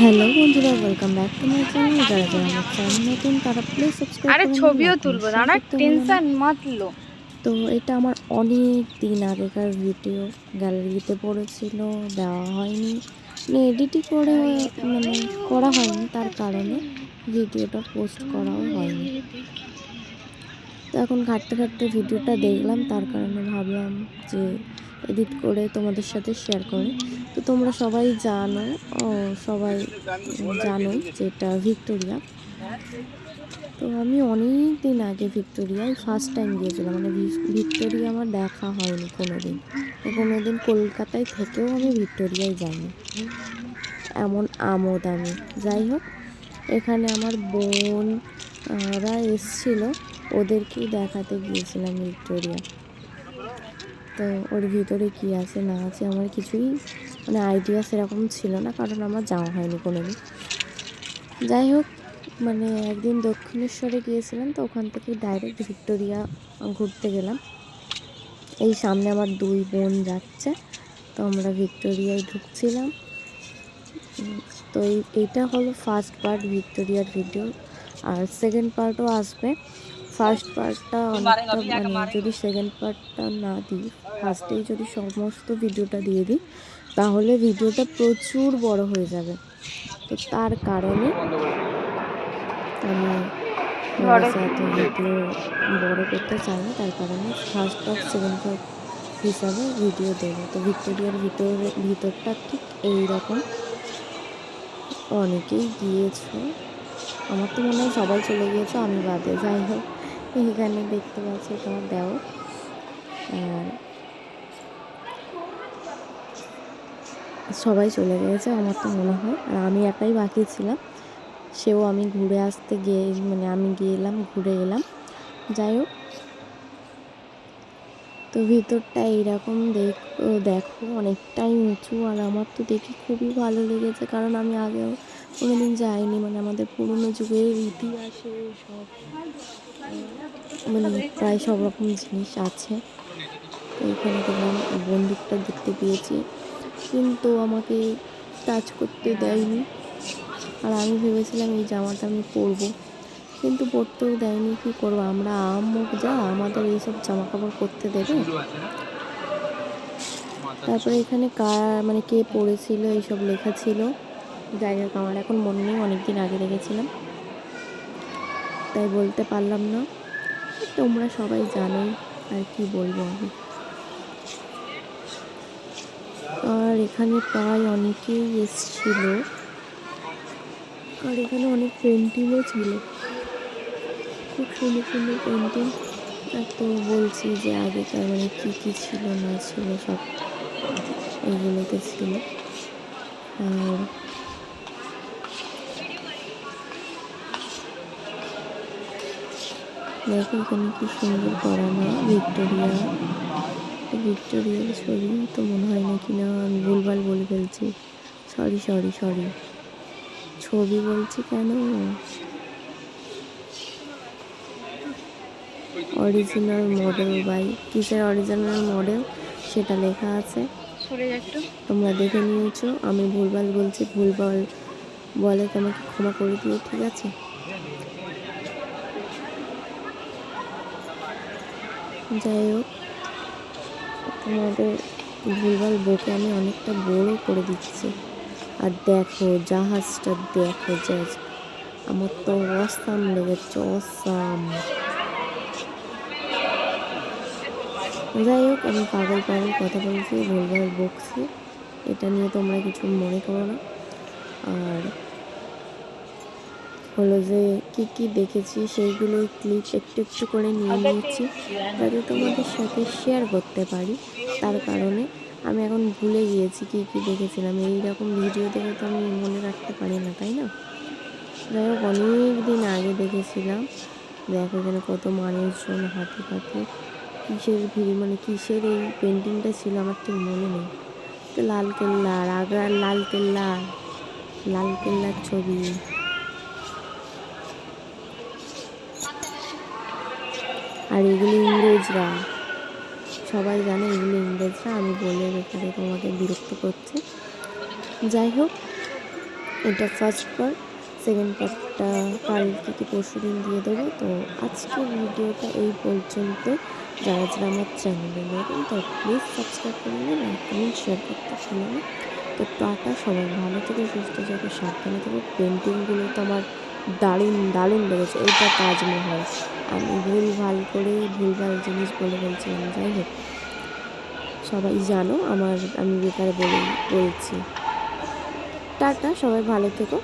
Hello বন্ধুরা welcome back to my channel যারা যারা আমার চ্যানেল নতুন তারা প্লিজ সাবস্ক্রাইব আরে ছবিও তুলবো দাঁড়া টেনশন মত লো। তো এটা আমার অনেক দিন আগেকার ভিডিও গ্যালারিতে পড়েছিল দেওয়া হয়নি। মানে এডিটই করে মানে করা হয়নি তার কারণে ভিডিওটা পোস্ট করাও হয়নি। তো এখন ঘাটতে ঘাটতে ভিডিওটা দেখলাম তার কারণে ভাবলাম যে এডিট করে তোমাদের সাথে শেয়ার করে। তো তোমরা সবাই জানো, ও, সবাই জানো যে এটা ভিক্টোরিয়া। তো আমি অনেক দিন আগে ভিক্টোরিয়ায় ফার্স্ট টাইম গিয়েছিলাম। মানে ভিক্টোরিয়া আমার দেখা হয়নি কোনো দিন তো কোনো দিন কলকাতায় থেকেও আমি ভিক্টোরিয়ায় যাইনি। এমন আমোদ আমি। যাই হোক, এখানে আমার বোনরা এসছিল। ওদেরকেই দেখাতে গিয়েছিলাম ভিক্টোরিয়া। তো ওর ভিতরে কি আছে, না আছে আমার কিছুই মানে আইডিয়া সেরকম ছিল না, কারণ আমার যাওয়া হয়নি কোনো দিন যাই হোক মানে একদিন দক্ষিণেশ্বরে গিয়েছিলাম তো ওখান থেকে ডাইরেক্ট ভিক্টোরিয়া ঘুরতে গেলাম। এই সামনে আমার দুই বোন যাচ্ছে, তো আমরা ভিক্টোরিয়ায় ঢুকছিলাম। তো এই, এইটা হলো ফার্স্ট পার্ট ভিক্টোরিয়ার ভিডিও আর সেকেন্ড পার্টও আসবে। ফার্স্ট পার্টটা অনেকটা মানে যদি সেকেন্ড পার্টটা না দিই ফার্স্টেই যদি সমস্ত ভিডিওটা দিয়ে দিই তাহলে ভিডিওটা প্রচুর বড় হয়ে যাবে। তো তার কারণে আমি ভিডিও বড় করতে চাই না তার কারণে ফার্স্ট পার্ট সেকেন্ড পার্ট হিসাবে ভিডিও দেবো। তো ভিক্টোরিয়ার ভিতরে ভিতরটা ঠিক এই রকম অনেকেই গিয়েছো। আমার তো মনে হয় সবাই চলে গিয়েছে আমি বাদে। যাই হোক। এখানে দেখতে পাচ্ছি তোমার দেও সবাই চলে গেছে আমার তো মনে হয়। আর আমি একাই বাকি ছিলাম। সেও আমি ঘুরে আসতে গিয়ে মানে আমি গেলাম ঘুরে এলাম। যাই হোক। তো ভিতরটা এইরকম দেখ দেখো অনেকটাই উঁচু। আর আমার তো দেখে খুবই ভালো লেগেছে। কারণ আমি আগেও কোনোদিন যাইনি। মানে আমাদের পুরনো যুগের ইতিহাসে সব মানে প্রায় সব রকম জিনিস আছে। তো এখানে দেখলাম বন্দুকটা দেখতে পেয়েছি। কিন্তু আমাকে টাচ করতে দেয়নি। আর আমি ভেবেছিলাম এই জামাটা আমি পরবো। কিন্তু পরতেও দেয়নি, কী করব? আমরা আম মুখ যা, আমাদের এইসব জামা কাপড় পরতে দেবে। তারপরে এখানে কার মানে কে পড়েছিল এইসব লেখা ছিল। যাই হোক, আমার এখন মনে নেই, অনেকদিন আগে দেখেছিলাম। তাই বলতে পারলাম না। তোমরা সবাই জানোই আর কি বলব আমি। আর এখানে প্রায় অনেকেই এসছিল। আর এখানে অনেক পেন্টিংও ছিল। খুব সুন্দর সুন্দর পেন্টিং আর তো বলছি যে আগেকার মানে কী কী ছিল না ছিল সব এগুলোতে ছিল। আর দেখো এখানে কি সুন্দর করানো ভিক্টোরিয়া। ভিক্টোরিয়ার ছবি তো মনে হয় না কি না? আমি ভুলভাল বলে ফেলছি। সরি সরি সরি ছবি বলছি কেন? অরিজিনাল মডেল বাই কিসের অরিজিনাল মডেল সেটা লেখা আছে। তোমরা দেখে নিয়েছো। আমি ভুলভাল বলছি ভুলভাল বলে তোমাকে ক্ষমা করে দিও ঠিক আছে? যাই হোক, তোমাদের ভুলভাল বকে আমি অনেকটা বড় করে দিচ্ছি। আর দেখো, জাহাজটা দেখো জাহাজ আমার তো অসাম লেগেছে, অসাম। যাই হোক, আমি পাগল পাগল কথা বলছি, ভুলভাল বকছি, এটা নিয়ে তোমরা কিছু মনে করো না। আর হলো যে কি কি দেখেছি, সেইগুলো ক্লিপ একটু একটু করে নিয়ে নিয়েছি। যাতে তোমাদের সাথে শেয়ার করতে পারি। তার কারণে আমি এখন ভুলে গিয়েছি কি কি দেখেছিলাম। এই রকম ভিডিও দেখে তো আমি মনে রাখতে পারি না, তাই না? যাই হোক অনেক দিন আগে দেখেছিলাম। দেখো এখানে কত মানুষজন হাতে হাতে কিসের ভিড় মানে কিসের এই পেন্টিংটা ছিল আমার ঠিক মনে নেই। তো লাল কেল্লার আগ্রার লাল কেল্লা লাল কেল্লার ছবি। আর এগুলি ইংরেজরা। সবাই জানে এগুলো ইংরেজরা। আমি বলে রেখে তোমাকে বিরক্ত করছে। যাই হোক, এটা ফার্স্ট পার্ট সেকেন্ড পার্টটা কালকে কি পরশু দিন দিয়ে দেবো। তো আজকের ভিডিওটা এই পর্যন্ত যারা যারা আমার চ্যানেলে নতুন তাই প্লিজ সাবস্ক্রাইব করে নেবেন লাইক কমেন্ট শেয়ার করতে ভুলো না। তো টাটা, সবাই ভালো থেকে, সুস্থ থেকে, সাবধানে থেকে। পেন্টিংগুলো তো আমার দারুণ দারুণ লেগেছে। এইটা তাজমহল। আমি ভুল ভালো করে ভুলভাল জিনিস বলে বলছিলাম যাই হোক। সবাই জানো আমার, আমি বেকার বলে বলছি। টাটা, সবাই ভালো থেকো।